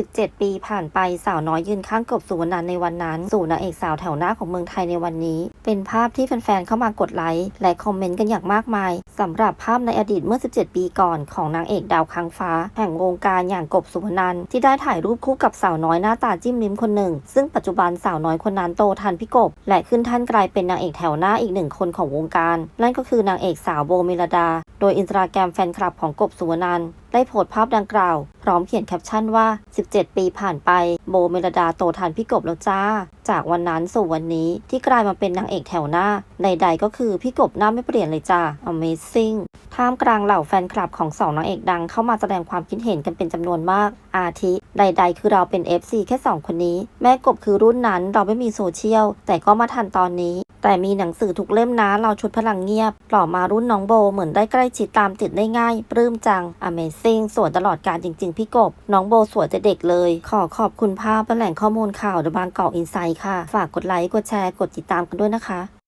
17 ปีผ่านไปสาวน้อยยืนข้างกบสุวรรณันในวันนั้น สู่นางเอกสาวแถวหน้าของเมืองไทยในวันนี้ เป็นภาพที่แฟนๆเข้ามากดไลค์และคอมเมนต์กันอย่างมากมายสำหรับภาพในอดีตเมื่อ 17 ปีก่อนของนางเอกดาวค้างฟ้า แห่งวงการอย่างกบสุวรรณันท์ที่ได้ถ่ายรูปคู่กับสาวน้อยหน้าตาจิ้มลิ้มคนหนึ่ง ซึ่งปัจจุบันสาวน้อยคนนั้นโตทันพี่กบ และขึ้นท่านกลายเป็นนางเอกแถวหน้าอีกหนึ่งคนของวงการ นั่นก็คือนางเอกสาวโบเมลดา โดยอินสตาแกรมแฟนคลับของกบสุวรรณันได้โพสต์ภาพดังกล่าว พร้อมเขียนแคปชั่นว่า 17 ปีผ่านไป โบเมลดาโตทันพี่กบแล้วจ้า จากวันนั้นสู่วันนี้ที่กลายมาเป็นนางเอกแถวหน้า ใด ๆ ก็คือพี่กบหน้าไม่เปลี่ยนเลยจ้า Amazing ท่ามกลางเหล่าแฟนคลับของสองนางเอกดังเข้ามาแสดงความคิดเห็นกันเป็นจำนวนมาก อาทิ ใด ๆ คือเราเป็น FC แค่สองคนนี้ แม่กบคือรุ่นนั้นเราไม่มีโซเชียลแต่ก็มาทันตอนนี้ แต่มีหนังสือทุกเล่มนะเราชุดพลังเงียบ หล่อมารุ่นน้องโบเหมือนได้ใกล้ชิดตามติดได้ง่าย ปลื้มจัง Amazing สวยตลอดการจริง ๆ พี่กบ น้องโบสวยแต่เด็กเลย ขอขอบคุณภาพและแหล่งข้อมูลข่าวดบางเกาะอินไซด์ค่ะ ฝากกดไลค์ กดแชร์ กดติดตามกันด้วยนะคะ